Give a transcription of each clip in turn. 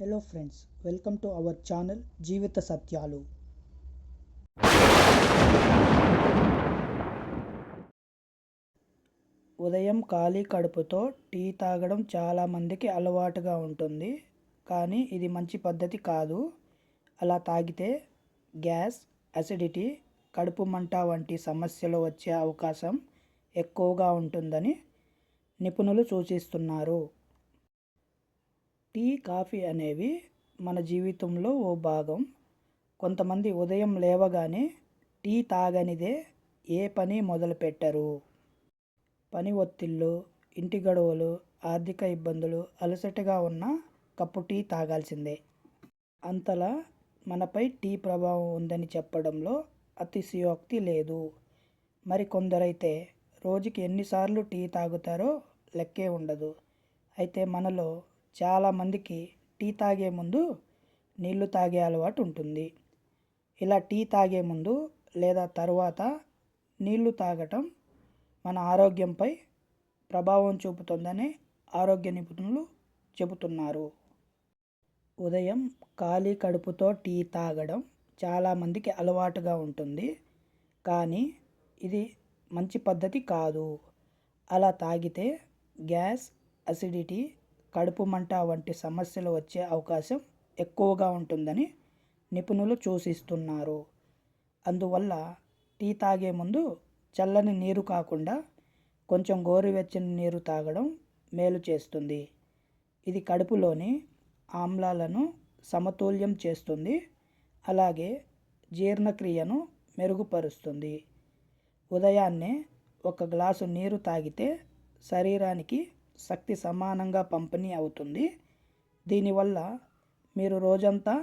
Hello friends welcome to our channel జీవిత సత్యాలు ఉదయం ఖాళీ కడుపుతో టీ తాగడం చాలామందికి అలవాటుగా ఉంటుంది. కానీ ఇది మంచి పద్ధతి కాదు. అలా తాగితే గ్యాస్ అసిడిటీ కడుపు మంట వంటి సమస్యలు వచ్చే అవకాశం ఎక్కువగా ఉంటుందని నిపుణులు సూచిస్తున్నారు. టీ కాఫీ అనేవి మన జీవితంలో ఓ భాగం. కొంతమంది ఉదయం లేవగానే టీ తాగనిదే ఏ పని మొదలుపెట్టరు. పని ఒత్తిళ్ళు ఇంటి గడువులు ఆర్థిక ఇబ్బందులు అలసటగా ఉన్న కప్పు టీ తాగాల్సిందే. అంతలా మనపై టీ ప్రభావం ఉందని చెప్పడంలో అతిశయోక్తి లేదు. మరి కొందరైతే రోజుకి ఎన్నిసార్లు టీ తాగుతారో లెక్కే ఉండదు. అయితే మనలో చాలామందికి టీ తాగే ముందు నీళ్ళు తాగే అలవాటు ఉంటుంది. ఇలా టీ తాగే ముందు లేదా తరువాత నీళ్ళు తాగటం మన ఆరోగ్యంపై ప్రభావం చూపుతుందని ఆరోగ్య నిపుణులు చెబుతున్నారు. ఉదయం ఖాళీ కడుపుతో టీ తాగడం చాలామందికి అలవాటుగా ఉంటుంది. కానీ ఇది మంచి పద్ధతి కాదు. అలా తాగితే గ్యాస్ అసిడిటీ కడుపు మంట వంటి సమస్యలు వచ్చే అవకాశం ఎక్కువగా ఉంటుందని నిపుణులు సూచిస్తున్నారు. అందువల్ల టీ తాగే ముందు చల్లని నీరు కాకుండా కొంచెం గోరువెచ్చని నీరు తాగడం మేలు చేస్తుంది. ఇది కడుపులోని ఆమ్లాలను సమతుల్యం చేస్తుంది. అలాగే జీర్ణక్రియను మెరుగుపరుస్తుంది. ఉదయాన్నే ఒక గ్లాసు నీరు తాగితే శరీరానికి శక్తి సమానంగా పంపిణీ అవుతుంది. దీనివల్ల మీరు రోజంతా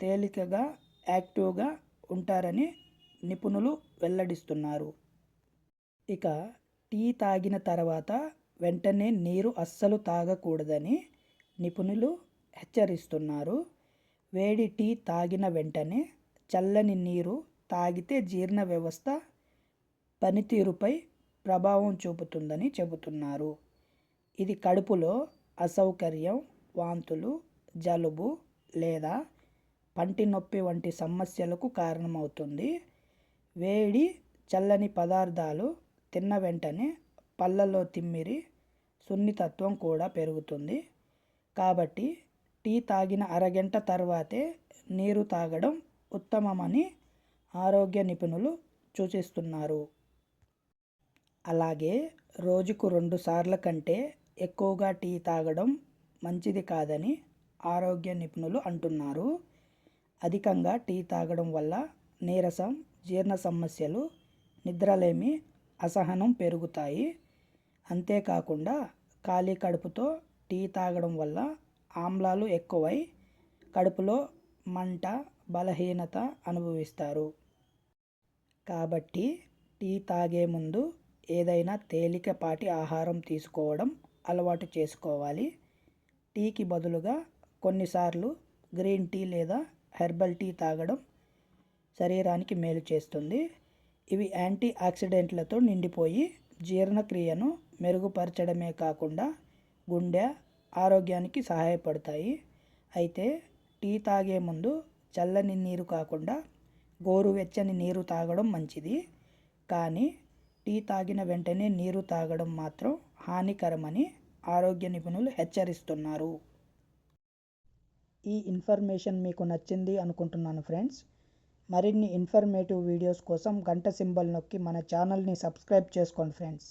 తేలికగా యాక్టివ్గా ఉంటారని నిపుణులు వెల్లడిస్తున్నారు. ఇక టీ తాగిన తర్వాత వెంటనే నీరు అస్సలు తాగకూడదని నిపుణులు హెచ్చరిస్తున్నారు. వేడి టీ తాగిన వెంటనే చల్లని నీరు తాగితే జీర్ణ వ్యవస్థ పనితీరుపై ప్రభావం చూపుతుందని చెబుతున్నారు. ఇది కడుపులో అసౌకర్యం వాంతులు జలుబు లేదా పంటి నొప్పి వంటి సమస్యలకు కారణమవుతుంది. వేడి చల్లని పదార్థాలు తిన్న వెంటనే పళ్ళలో తిమ్మిరి సున్నితత్వం కూడా పెరుగుతుంది. కాబట్టి టీ తాగిన అరగంట తర్వాతే నీరు తాగడం ఉత్తమమని ఆరోగ్య నిపుణులు సూచిస్తున్నారు. అలాగే రోజుకు రెండు సార్ల కంటే ఎక్కువగా టీ తాగడం మంచిది కాదని ఆరోగ్య నిపుణులు అంటున్నారు. అధికంగా టీ తాగడం వల్ల నీరసం జీర్ణ సమస్యలు నిద్రలేమి అసహనం పెరుగుతాయి. అంతేకాకుండా ఖాళీ కడుపుతో టీ తాగడం వల్ల ఆమ్లాలు ఎక్కువై కడుపులో మంట బలహీనత అనుభవిస్తారు. కాబట్టి టీ తాగే ముందు ఏదైనా తేలికపాటి ఆహారం తీసుకోవడం అలవాటు చేసుకోవాలి. టీకి బదులుగా కొన్నిసార్లు గ్రీన్ టీ లేదా హెర్బల్ టీ తాగడం శరీరానికి మేలు చేస్తుంది. ఇవి యాంటీ ఆక్సిడెంట్లతో నిండిపోయి జీర్ణక్రియను మెరుగుపరచడమే కాకుండా గుండె ఆరోగ్యానికి సహాయపడతాయి. అయితే టీ తాగే ముందు చల్లని నీరు కాకుండా గోరువెచ్చని నీరు తాగడం మంచిది. కానీ టీ తాగిన వెంటనే నీరు తాగడం మాత్రం హానికరమని ఆరోగ్య నిపుణులు హెచ్చరిస్తున్నారు. ఈ ఇన్ఫర్మేషన్ మీకు నచ్చింది అనుకుంటున్నాను ఫ్రెండ్స్. మరిన్ని ఇన్ఫర్మేటివ్ వీడియోస్ కోసం గంట సింబల్ నొక్కి మన ఛానల్ని సబ్స్క్రైబ్ చేసుకోండి ఫ్రెండ్స్.